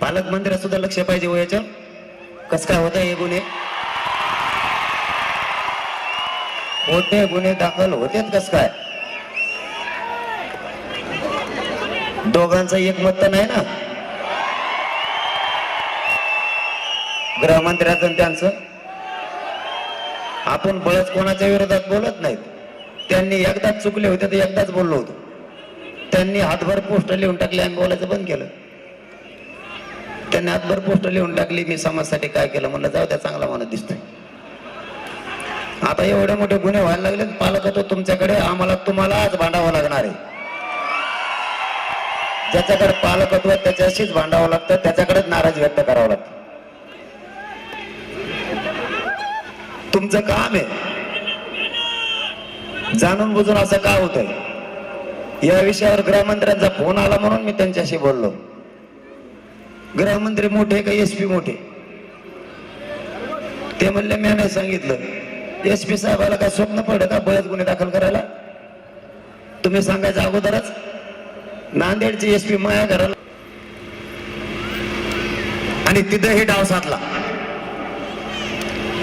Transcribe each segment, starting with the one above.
पालकमंत्र्यात सुद्धा लक्ष पाहिजे हो याच्या कस काय होत हे गुन्हे? होते गुन्हे दाखल होतेत कस काय? दोघांचं एक मत तर नाही ना? गृहमंत्र्याचं त्यांचं? आपण बळच कोणाच्या विरोधात बोलत नाहीत. त्यांनी एकदाच चुकले होते तर एकदाच बोललो होतो. त्यांनी हातभर पोस्ट लिहून टाकले आम्ही बोलायचं बंद केलं. त्यांनी हातभर पोस्ट लिहून टाकली मी समाजासाठी काय केलं म्हणलं जाऊ त्या चांगला माणूस दिसतोय. आता एवढे मोठे गुन्हे व्हायला लागले पालकत्व तुमच्याकडे आम्हाला तुम्हालाच भांडावं लागणार आहे. ज्याच्याकडे पालकत्व त्याच्याशीच भांडावं लागतं त्याच्याकडेच नाराज व्यक्त करावं लागतं. तुमचं काम आहे. जाणून बुजून असं का होतंय? या विषयावर गृहमंत्र्यांचा फोन आला म्हणून मी त्यांच्याशी बोललो. गृहमंत्री मोठे का एस पी मोठे? ते म्हणले मी नाही सांगितलं. एस पी साहेबाला काय स्वप्न पडलं का बळच गुन्हे दाखल करायला? तुम्ही सांगायचं अगोदरच नांदेडची एस पी माया घराला आणि तिथंही डाव साधला.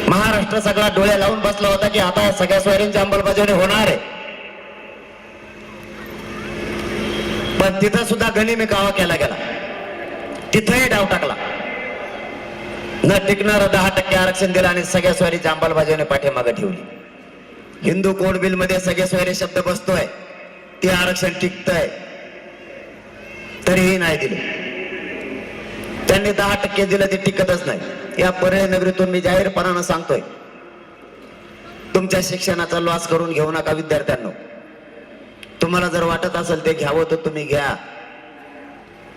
महाराष्ट्र सगळा डोळ्या लावून बसला होता की आता सगळ्या स्वारींची अंमलबजावणी होणार आहे. पण तिथं सुद्धा गनिमी कावा केला गेला. तिथंही डाव टाकला. न टिकणार दहा टक्के आरक्षण दिलं आणि सगळ्या स्वारीची अंमलबजावणी पाठीमागे ठेवली. हिंदू कोड बिलमध्ये सगळे स्वारी शब्द बसतोय. ते आरक्षण टिकतंय. तरीही नाही दिले. त्यांनी दहा टक्के दिलं ते टिकतच नाही. या पर्याय नगरीतून मी जाहीरपणानं सांगतोय तुमच्या शिक्षणाचा लॉस करून घेऊ नका विद्यार्थ्यांना. तुम्हाला जर वाटत असेल ते घ्यावं तर तुम्ही घ्या.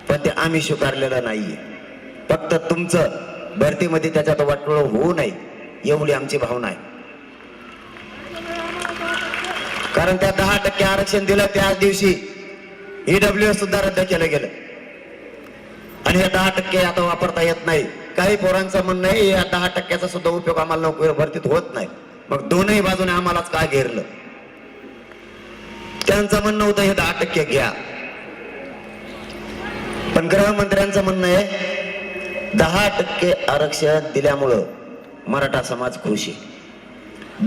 पण ते आम्ही स्वीकारलेलं नाहीये. फक्त तुमचं भरतीमध्ये त्याच्यात वाटोळ होऊ नये एवढी आमची भावना आहे. कारण त्या दहा टक्के आरक्षण दिलं त्याच दिवशी ईडब्ल्यू सुद्धा रद्द केलं गेलं. आणि हे दहा टक्के आता वापरता येत नाही. काही पोरांचं म्हणणं आहे या दहा टक्क्याचा सुद्धा उपयोग आम्हाला नोकरी भरतीत होत नाही. मग दोनही बाजूने आम्हालाच काय घेरलं? त्यांचं म्हणणं होतं हे दहा टक्के घ्या. पण गृहमंत्र्यांचं म्हणणं आहे दहा टक्के आरक्षण दिल्यामुळं मराठा समाज खुश आहे.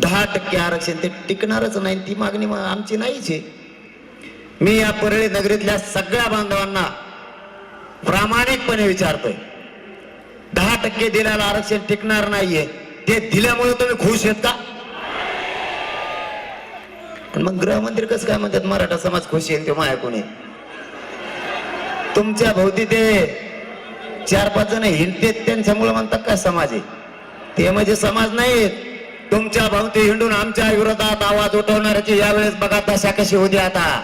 दहा टक्के आरक्षण ते टिकणारच नाही ती मागणी आमची नाहीच आहे. मी या परळी नगरीतल्या सगळ्या बांधवांना प्रामाणिकपणे विचारतोय दहा टक्के दिलेलं आरक्षण टिकणार नाहीये ते दिल्यामुळे तुम्ही खुश आहेत का? पण मग गृहमंत्री कसं काय म्हणतात मराठा समाज खुश येईल ते माया कोणी तुमच्या भोवती ते चार पाच जण हिंडतेत त्यांच्यामुळे म्हणतात काय समाज आहे? ते म्हणजे समाज नाही. तुमच्या भोवती हिंडून आमच्या विरोधात आवाज उठवणाऱ्याची यावेळेस बघा दशा कशी होती आता.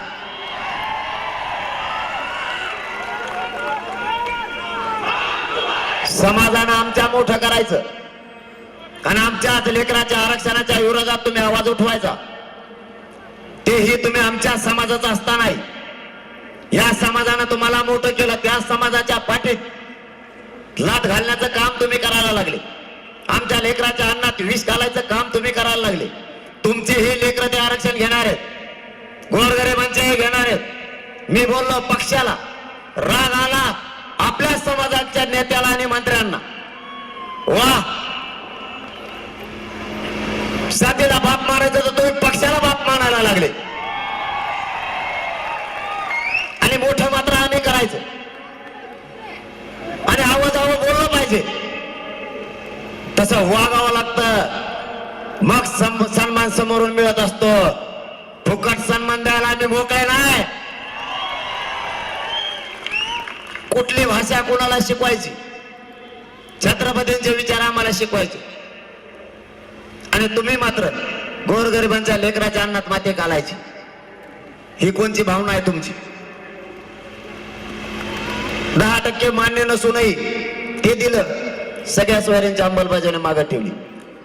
समाजानं आमच्या मोठं करायचं. आणि आमच्याच लेकराच्या आरक्षणाच्या विरोधात तुम्ही आवाज उठवायचा. तेही तुम्ही आमच्या समाजाचा असता नाही. या समाजानं तुम्हाला मोठं केलं त्या समाजाच्या पाठीत लाट घालण्याचं काम तुम्ही करायला लागले. आमच्या लेकराच्या अन्नात विष घालायचं काम तुम्ही करायला लागले. तुमचे हे लेकर ते आरक्षण घेणार आहेत. गोरगरिबांचे हे घेणार आहेत. मी बोललो पक्षाला राग आला आपल्या समाजाच्या नेत्याला आणि मंत्र्यांना. वा! साथीला बाप मारायचं तर तुम्ही पक्षाला बाप मानायला लागले. करायचं. आणि आवाजावर बोललं पाहिजे. तसं वागावं लागतं. मग सन्मान समोरून मिळत असतो. फुकट सन्मान द्यायला आम्ही मोकळे नाही. कुठली भाषा कोणाला शिकवायची? छत्रपतींचे विचार आम्हाला शिकवायचे. आणि तुम्ही मात्र गोरगरिबांच्या लेकराच्या अन्नात माते घालायची. ही कोणची भावना आहे तुमची? दहा टक्के मान्य नसूनही ते दिलं सगळ्या सोयऱ्यांची अंमलबजावणी मागे ठेवली.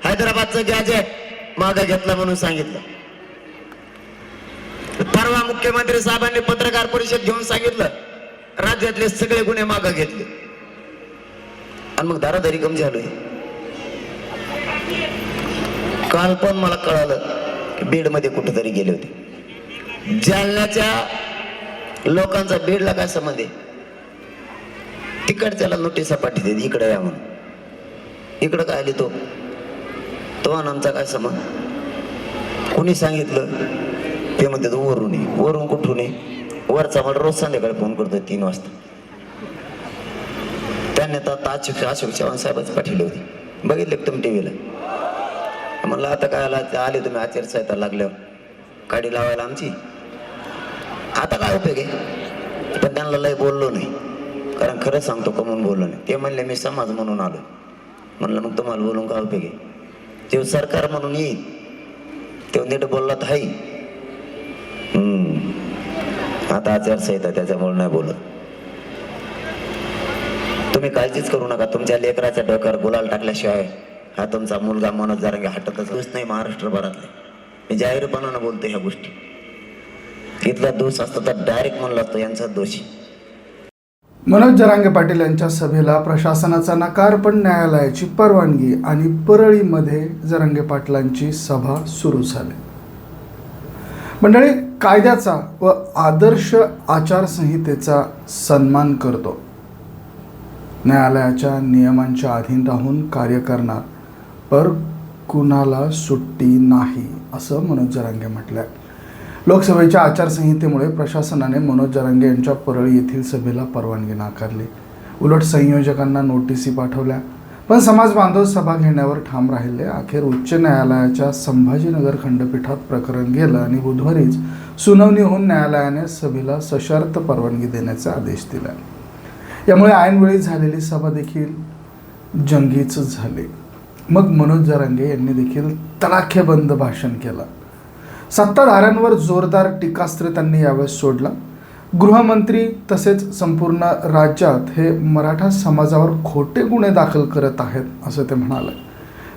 हैदराबादचं गॅजेट मागे घेतलं म्हणून सांगितलं. परवा मुख्यमंत्री साहेबांनी पत्रकार परिषद घेऊन सांगितलं राज्यातले सगळे गुन्हे मागे घेतले. आणि मग दारादारी कम झालोय काल पण मला कळालं की बीडमध्ये कुठेतरी गेले होते. जालन्याच्या लोकांचा बीडला काय संबंध आहे? तिकडच्याला नोटीसा पाठवते इकडे या म्हणून. इकडं काय आली तो तो आमचा काय समज कोणी सांगितलं? ते म्हणते तो वरून ये. वरून कुठून ये? वरचा मला रोज संध्याकाळी फोन करतो तीन वाजता. त्यांनी तर आता अशोक अशोक चव्हाण साहेबच पाठवली होती. बघितले का तुम्ही टीव्हीला म्हणलं आता काय आला आले तुम्ही आचारसंहिता लागल्यावर. गाडी लावायला आमची. आता काय उपयोग आहे? पण त्यांना लय बोललो नाही. कारण खरं सांगतो कमवून बोललो नाही. ते म्हणले मी समाज म्हणून आलो. म्हणलं मग तुम्हाला बोलून का उपयोग? ते सरकार म्हणून येईल. ते नीट बोलला तर हाई आता आचारसंहिता त्याच्यामुळे नाही बोलत. तुम्ही काळजीच करू नका. तुमच्या लेकराच्या डोक्यावर गुलाल टाकल्याशिवाय हा तुमचा मुलगा मनोज जारंगे हटतच नाही महाराष्ट्रभरातले. मी जाहीरपणानं बोलतो ह्या गोष्टी. इथला दोष असतो तर डायरेक्ट म्हणला असतो यांचा दोषी. मनोज जरांगे पाटील यांच्या सभेला प्रशासनाचा नकार पण न्यायालयाची परवानगी आणि परळीमध्ये जरांगे पाटलांची सभा सुरू झाली. मंडळी कायद्याचा व आदर्श आचारसंहितेचा सन्मान करतो. न्यायालयाच्या नियमांच्या अधीन राहून कार्य करणार पर कुणाला सुट्टी नाही असं मनोज जरांगे म्हटलंय. लोकसभेच्या आचारसंहितेमुळे प्रशासनाने मनोज जरांगे यांच्या परळी येथील सभेला परवानगी नाकारली. उलट संयोजकांना नोटिसी पाठवल्या. पण समाज बांधव सभा घेण्यावर ठाम राहिले. अखेर उच्च न्यायालयाच्या संभाजीनगर खंडपीठात प्रकरण गेलं आणि बुधवारीच सुनावणी होऊन न्यायालयाने सभेला सशर्त परवानगी देण्याचे आदेश दिला. यामुळे ऐनवेळी झालेली सभा देखील जंगीच झाली. मग मनोज जरांगे यांनी देखील तडाखेबंद भाषण केलं. सत्ताधाऱ्यांवर जोरदार टीकास्त्र त्यांनी यावेळेस सोडला. गृहमंत्री तसेच संपूर्ण राज्यात हे मराठा समाजावर खोटे गुन्हे दाखल करत आहेत असं ते म्हणाले.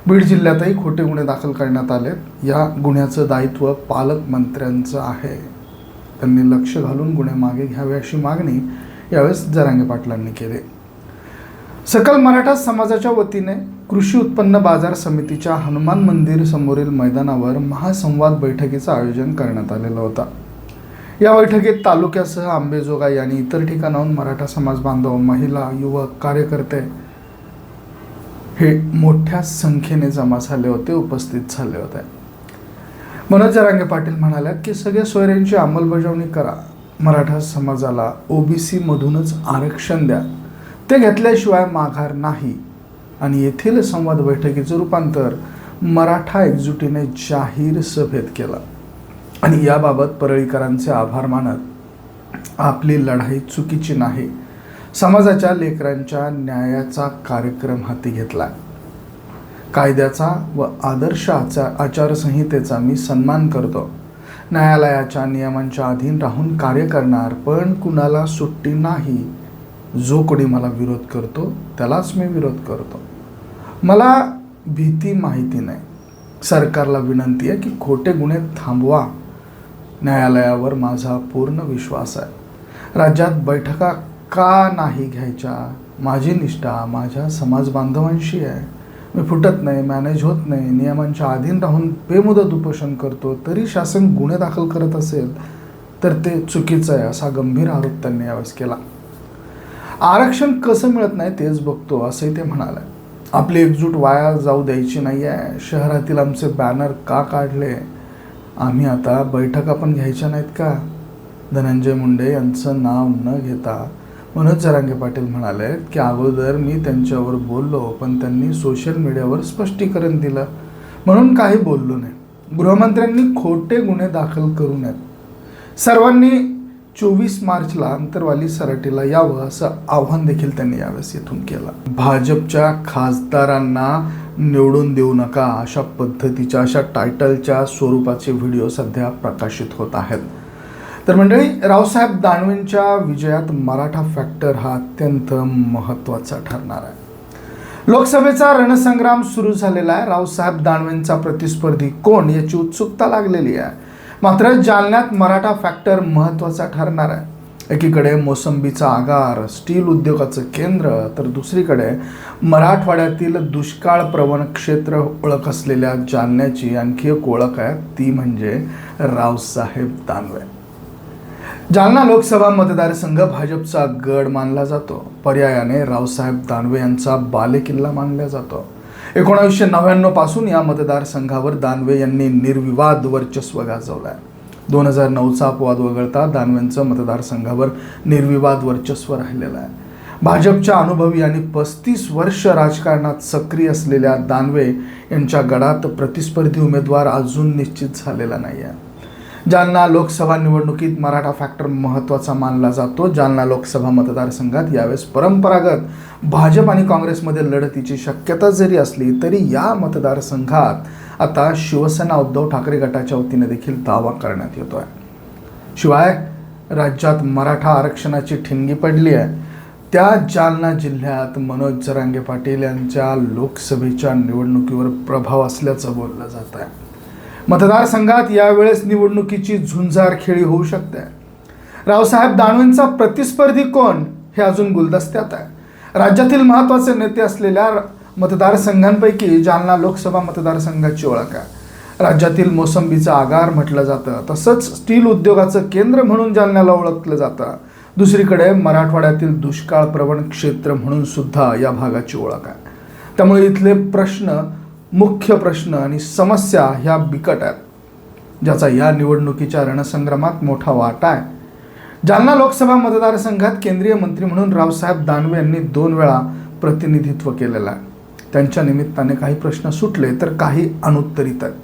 बीड जिल्ह्यातही खोटे गुन्हे दाखल करण्यात आले. या गुन्ह्याचं दायित्व पालकमंत्र्यांचं आहे. त्यांनी लक्ष घालून गुन्हे मागे घ्यावे अशी मागणी यावेळेस जरांगे पाटलांनी केली. सकल मराठा समाजाच्या वतीने कृषी उत्पन्न बाजार समितीच्या हनुमान मंदिर समोरील मैदानावर महासंवाद बैठकीचं आयोजन करण्यात आलेलं होतं. या बैठकीत तालुक्यासह आंबेजोगाई आणि इतर ठिकाणाहून मराठा समाज बांधव महिला युवक कार्यकर्ते हे मोठ्या संख्येने जमा झाले होते उपस्थित झाले होते. मनोज जरांगे पाटील म्हणाल्या की सगळ्या सोयऱ्यांची अंमलबजावणी करा. मराठा समाजाला ओबीसी मधूनच आरक्षण द्या. ते घेतल्याशिवाय माघार नाही. आणि येथील संवाद बैठकीचं रूपांतर मराठा एकजुटीने जाहीर सभेत केलं. आणि याबाबत परळीकरांचे आभार मानत आपली लढाई चुकीची नाही. समाजाच्या लेकरांच्या न्यायाचा कार्यक्रम हाती घेतला. कायद्याचा व आदर्श आचार आचारसंहितेचा मी सन्मान करतो. न्यायालयाच्या नियमांच्या अधीन राहून कार्य करणार पण कुणाला सुट्टी नाही. जो कोणी मला विरोध करतो त्यालाच मी विरोध करतो. मला भीती माहिती नाही. सरकारला विनंती आहे की खोटे गुन्हे थांबवा. न्यायालयावर माझा पूर्ण विश्वास आहे. राज्यात बैठका का नाही घ्यायच्या? माझी निष्ठा माझ्या समाज बांधवांशी आहे. मी फुटत नाही मॅनेज होत नाही. नियमांच्या अधीन राहून बेमुदत उपोषण करतो. तरी शासन गुन्हे दाखल करत असेल तर ते चुकीचं आहे असा गंभीर आरोप त्यांनी यावेळेस केला. आरक्षण कसं मिळत नाही तेच बघतो असंही ते म्हणाले. आपली एकजूट वाया जाऊ द्यायची नाही आहे शहरातील आमचे बॅनर का काढले? आम्ही आता बैठका पण घ्यायच्या नाहीत का? धनंजय मुंडे यांचं नाव न घेता मनोज जरांगे पाटील म्हणाले की अगोदर मी त्यांच्यावर बोललो पण त्यांनी सोशल मीडियावर स्पष्टीकरण दिलं. म्हणून काही बोललो नाही. गृहमंत्र्यांनी खोटे गुन्हे दाखल करू नयेत. सर्वांनी चोवीस मार्चला अंतरवाली सराटीला यावं असं आव्हान देखील त्यांनी यावेळेस येथून केलं. भाजपच्या खासदारांना निवडून देऊ नका अशा पद्धतीच्या अशा टायटलच्या स्वरूपाचे व्हिडिओ सध्या प्रकाशित होत आहेत. तर मंडळी रावसाहेब दानवेंच्या विजयात मराठा फॅक्टर हा अत्यंत महत्त्वाचा ठरणार आहे. लोकसभेचा रणसंग्राम सुरू झालेला आहे. रावसाहेब दानवेंचा प्रतिस्पर्धी कोण याची उत्सुकता लागलेली आहे? मात्र जालन्यात मराठा फॅक्टर महत्त्वाचा ठरणार आहे. एकीकडे मोसंबीचा आगार स्टील उद्योगाचं केंद्र तर दुसरीकडे मराठवाड्यातील दुष्काळ प्रवण क्षेत्र ओळख असलेल्या जालन्याची आणखी एक ओळख आहे ती म्हणजे रावसाहेब दानवे. जालना लोकसभा मतदारसंघ भाजपचा गड मानला जातो. पर्यायाने रावसाहेब दानवे यांचा बालेकिल्ला मानला जातो. एकोणावीसशे नव्याण्णवपासून या मतदारसंघावर दानवे यांनी निर्विवाद वर्चस्व गाजवलं आहे दोन हजार नऊचा अपवाद वगळता दानवेंचं मतदारसंघावर निर्विवाद वर्चस्व राहिलेलं आहे. भाजपच्या अनुभवी आणि पस्तीस वर्ष राजकारणात सक्रिय असलेल्या दानवे यांच्या गडात प्रतिस्पर्धी उमेदवार अजून निश्चित झालेला नाही आहे जालना लोकसभा निवडणुकीत मराठा फॅक्टर महत्त्वाचा मानला जातो. जालना लोकसभा मतदारसंघात यावेळेस परंपरागत भाजप आणि काँग्रेसमध्ये लढतीची शक्यता जरी असली तरी या मतदारसंघात आता शिवसेना उद्धव ठाकरे गटाच्या वतीने देखील दावा करण्यात येतो आहे शिवाय राज्यात मराठा आरक्षणाची ठिणगी पडली आहे. त्या जालना जिल्ह्यात मनोज जरांगे पाटील यांच्या लोकसभेच्या निवडणुकीवर प्रभाव असल्याचं बोललं जात आहे मतदारसंघात यावेळेस निवडणुकीची झुंजार खेळी होऊ शकते. रावसाहेब दानवेंचा प्रतिस्पर्धी कोण हे अजून गुलदस्त्यात आहे. राज्यातील महत्त्वाचे नेते असलेल्या मतदारसंघांपैकी जालना लोकसभा मतदारसंघाची ओळख आहे. राज्यातील मोसंबीचं आगार म्हटलं जातं तसंच स्टील उद्योगाचं केंद्र म्हणून जालन्याला ओळखलं जातं. दुसरीकडे मराठवाड्यातील दुष्काळ प्रवण क्षेत्र म्हणून सुद्धा या भागाची ओळख आहे. त्यामुळे इथले प्रश्न मुख्य प्रश्न आणि समस्या ह्या बिकट आहेत ज्याचा या निवडणुकीच्या रणसंग्रामात मोठा वाटा आहे. जालना लोकसभा मतदारसंघात केंद्रीय मंत्री म्हणून रावसाहेब दानवे यांनी दोन वेळा प्रतिनिधित्व केलेलं आहे. त्यांच्या निमित्ताने काही प्रश्न सुटले तर काही अनुत्तरित आहेत.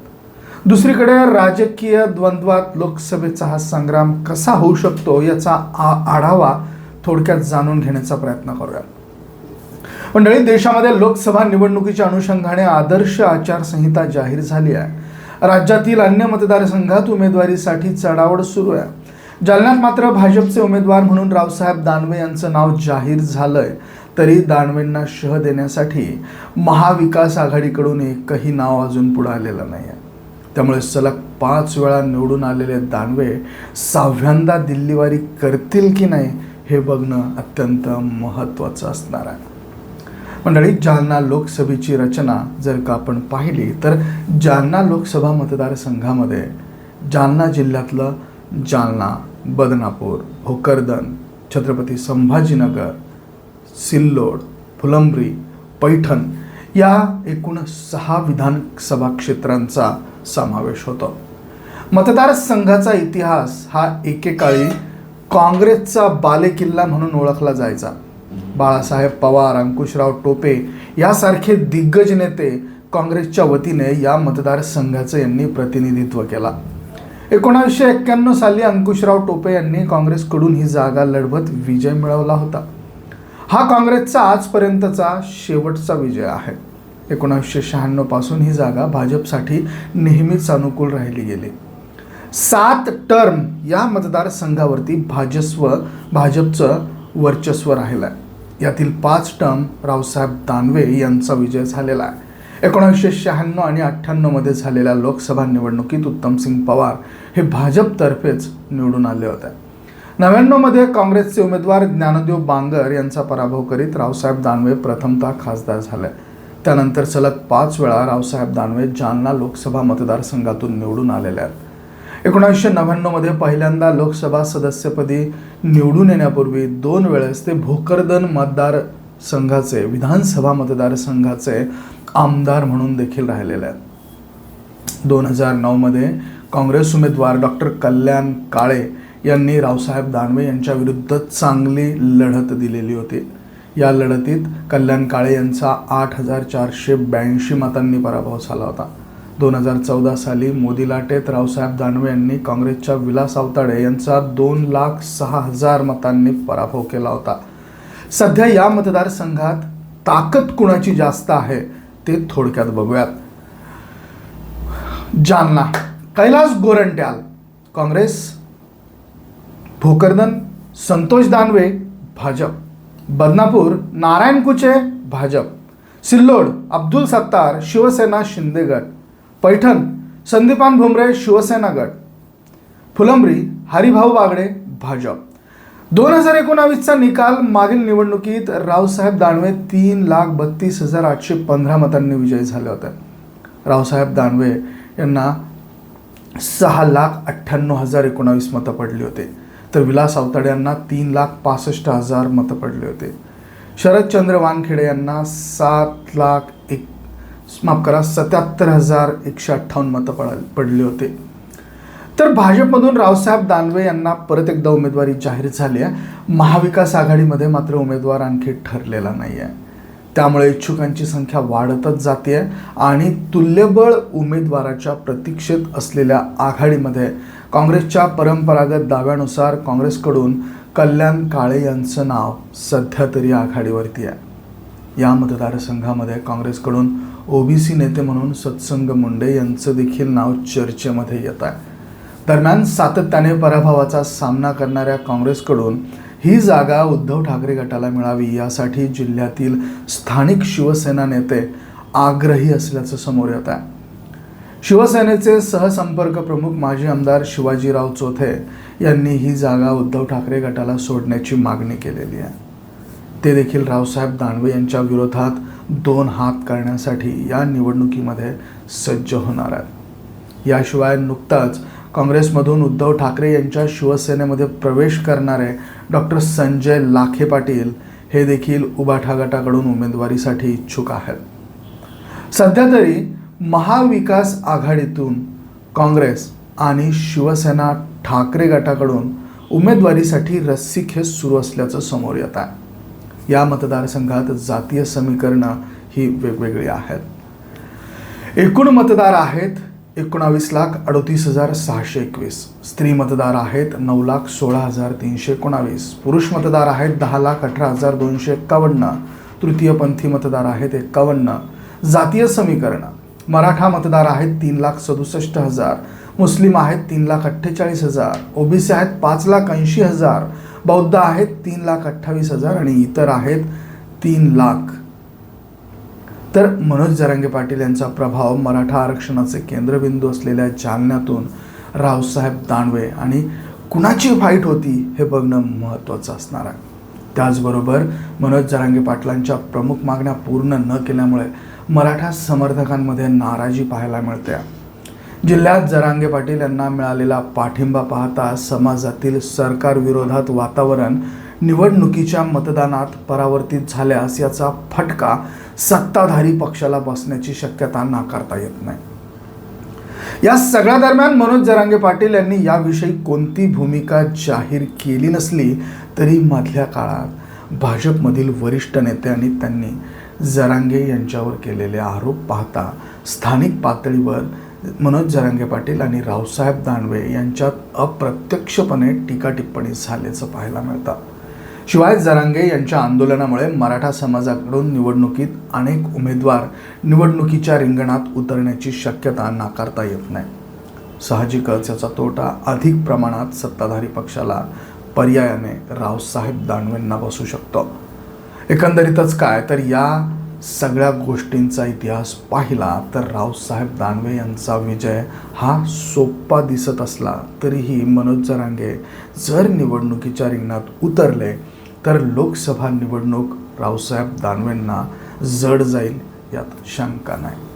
दुसरीकडे राजकीय द्वंद्वात लोकसभेचा हा संग्राम कसा होऊ शकतो याचा आ आढावा थोडक्यात जाणून घेण्याचा प्रयत्न करूया मंडळी देशामध्ये लोकसभा निवडणुकीच्या अनुषंगाने आदर्श आचारसंहिता जाहीर झाली आहे. राज्यातील अन्य मतदारसंघात उमेदवारीसाठी चढावड सुरू आहे. जालन्यात मात्र भाजपचे उमेदवार म्हणून रावसाहेब दानवे यांचं नाव जाहीर झालंय. तरी दानवेंना शह देण्यासाठी महाविकास आघाडीकडून एकही नाव अजून पुढे आलेलं नाही आहे त्यामुळे सलग पाच वेळा निवडून आलेले दानवे सहाव्यांदा दिल्लीवारी करतील की नाही हे बघणं अत्यंत महत्त्वाचं असणार आहे. मंडळी जालना लोकसभेची रचना जर का आपण पाहिली तर जालना लोकसभा मतदारसंघामध्ये जालना जिल्ह्यातलं जालना बदनापूर भोकरदन छत्रपती संभाजीनगर सिल्लोड फुलंब्री पैठण या एकूण सहा विधानसभा क्षेत्रांचा समावेश होतो. मतदारसंघाचा इतिहास हा एकेकाळी काँग्रेसचा बालेकिल्ला म्हणून ओळखला जायचा. बाळासाहेब पवार अंकुशराव टोपे यासारखे दिग्गज नेते काँग्रेसच्या वतीने या मतदारसंघाचं यांनी प्रतिनिधित्व केला. एकोणावीसशे एक्क्याण्णव साली अंकुशराव टोपे यांनी काँग्रेसकडून ही जागा लढवत विजय मिळवला होता. हा काँग्रेसचा आजपर्यंतचा शेवटचा विजय आहे. एकोणावीसशे शहाण्णवपासून ही जागा भाजपसाठी नेहमीच अनुकूल राहिली गेली. सात टर्म या मतदारसंघावरती भाजस्व भाजपचं वर्चस्व राहिलं आहे यातील पाच टर्म रावसाहेब दानवे यांचा विजय झालेला आहे. एकोणीसशे शहाण्णव आणि अठ्ठ्याण्णवमध्ये झालेल्या लोकसभा निवडणुकीत उत्तमसिंग पवार हे भाजपतर्फेच निवडून आले होते. नव्याण्णवमध्ये काँग्रेसचे उमेदवार ज्ञानदेव बांगर यांचा पराभव करीत रावसाहेब दानवे प्रथमतः खासदार झाले. त्यानंतर सलग पाच वेळा रावसाहेब दानवे जालना लोकसभा मतदारसंघातून निवडून आलेले आहेत. एकोणीसशे नव्याण्णवमध्ये पहिल्यांदा लोकसभा सदस्यपदी निवडून येण्यापूर्वी दोन वेळेस ते भोकरदन मतदार संघाचे विधानसभा मतदारसंघाचे आमदार म्हणून देखील राहिलेले आहेत. दोन हजार नऊमध्ये काँग्रेस उमेदवार डॉक्टर कल्याण काळे यांनी रावसाहेब दानवे यांच्या विरुद्ध चांगली लढत दिलेली होती. या लढतीत कल्याण काळे यांचा आठ हजार चारशे ब्याऐंशी मतांनी पराभव झाला होता. दोन हजार चौदा साली मोदी लाटेत रावसाहेब दानवे यांनी काँग्रेसच्या विलास अवताडे यांचा दोन लाख सहा हजार मतांनी पराभव केला होता. सध्या या मतदारसंघात ताकद कुणाची जास्त आहे ते थोडक्यात बघूयात. जालना. कैलास गोरंट्याल काँग्रेस भोकरदन संतोष दानवे भाजप. बदनापूर नारायण कुचे भाजप. सिल्लोड अब्दुल सत्तार शिवसेना शिंदेगड. पैठण संदीपान भुमरे शिवसेना गट. फुलंब्री हरिभाऊ बागडे भाजप. दोन हजार एकोणावीसचा निकाल मागील निवडणुकीत रावसाहेब दानवे तीन लाख बत्तीस हजार आठशे पंधरा मतांनी विजयी झाले होते. रावसाहेब दानवे यांना सहा लाख अठ्ठ्याण्णव हजार एकोणावीस मतं पडली होते. तर विलास आवताडे यांना तीन लाख पासष्ट हजार मतं पडले होते. शरदचंद्र वानखेडे यांना सात लाख एक माफ करा सत्याहत्तर हजार एकशे अठ्ठावन्न मतं पड पडले होते. तर भाजपमधून रावसाहेब दानवे यांना परत एकदा उमेदवारी जाहीर झाली आहे. महाविकास आघाडीमध्ये मात्र उमेदवार आणखी ठरलेला नाही आहे त्यामुळे इच्छुकांची संख्या वाढतच जाते आणि तुल्यबळ उमेदवाराच्या प्रतीक्षेत असलेल्या आघाडीमध्ये काँग्रेसच्या परंपरागत दाव्यानुसार काँग्रेसकडून कल्याण काळे यांचं नाव सध्या तरी आघाडीवरती आहे. या मतदारसंघामध्ये काँग्रेसकडून ओबीसी नेते म्हणून सत्संग मुंडे यांचं देखील नाव चर्चेमध्ये येत आहे दरम्यान सातत्याने पराभवाचा सामना करणाऱ्या काँग्रेसकडून ही जागा उद्धव ठाकरे गटाला मिळावी यासाठी जिल्ह्यातील स्थानिक शिवसेना नेते आग्रही असल्याचं समोर येत आहे शिवसेनेचे सहसंपर्क प्रमुख माजी आमदार शिवाजीराव चोथे यांनी ही जागा उद्धव ठाकरे गटाला सोडण्याची मागणी केलेली आहे. ते देखील रावसाहेब दानवे यांच्या विरोधात दोन हात करण्यासाठी या निवडणुकीमध्ये सज्ज होणार आहेत. याशिवाय नुकताच काँग्रेसमधून उद्धव ठाकरे यांच्या शिवसेनेमध्ये प्रवेश करणारे डॉक्टर संजय लाखे पाटील हे देखील उबाठा गटाकडून उमेदवारीसाठी इच्छुक आहेत. सध्या तरी महाविकास आघाडीतून काँग्रेस आणि शिवसेना ठाकरे गटाकडून उमेदवारीसाठी रस्सीखेच सुरू असल्याचं समोर येत आहे. या मतदारसंघात जातीय समीकरणं ही वेगवेगळी आहेत. एकूण मतदार आहेत एकोणावीस लाख अडतीस हजार सहाशे एकवीस. स्त्री मतदार आहेत नऊ लाख सोळा हजार तीनशे एकोणावीस. पुरुष मतदार आहेत दहा लाख अठरा हजार दोनशे एक्कावन्न तृतीयपंथी मतदार आहेत एक्कावन्न जातीय समीकरण. मराठा मतदार आहेत तीन लाख सदुसष्ट हजार. मुस्लिम आहेत तीन लाख अठ्ठेचाळीस हजार. ओबीसी आहेत पाच लाख ऐंशी हजार. बौद्ध आहेत तीन लाख अठ्ठावीस हजार आणि इतर आहेत तीन लाख. तर मनोज जरांगे पाटील यांचा प्रभाव मराठा आरक्षणाचे केंद्रबिंदू असलेल्या जालन्यातून रावसाहेब दानवे आणि कुणाची फाईट होती हे बघणं महत्त्वाचं असणार आहे. त्याचबरोबर मनोज जरांगे पाटलांच्या प्रमुख मागण्या पूर्ण न केल्यामुळे मराठा समर्थकांमध्ये नाराजी पाहायला मिळते. जिल्ह्यात जरांगे पाटील यांना मिळालेला पाठिंबा पाहता समाजातील सरकारविरोधात वातावरण निवडणुकीच्या मतदानात परावर्तित झाल्यास याचा फटका सत्ताधारी पक्षाला बसण्याची शक्यता नाकारता येत नाही. या सगळ्या दरम्यान मनोज जरांगे पाटील यांनी याविषयी कोणती भूमिका जाहीर केली नसली तरी मधल्या काळात भाजपमधील वरिष्ठ नेते आणि त्यांनी जरांगे यांच्यावर केलेले आरोप पाहता स्थानिक पातळीवर मनोज जरांगे पाटील आणि रावसाहेब दानवे यांच्यात अप्रत्यक्षपणे टीका टिप्पणी झाल्याचं पाहायला मिळतं. शिवाय जरांगे यांच्या आंदोलनामुळे मराठा समाजाकडून निवडणुकीत अनेक उमेदवार निवडणुकीच्या रिंगणात उतरण्याची शक्यता नाकारता येत नाही. साहजिकच याचा तोटा अधिक प्रमाणात सत्ताधारी पक्षाला पर्यायाने रावसाहेब दानवेंना बसू शकतो. एकंदरीतच काय? तर या सगळ्या गोष्टींचा इतिहास पाहिला तर रावसाहेब दानवे यांचा विजय हा सोपा दिसत असला तरीही मनोज जरांगे जर निवडणुकीच्या रिंगणात उतरले तर लोकसभा निवडणूक रावसाहेब दानवेंना जड जाईल यात शंका नाही.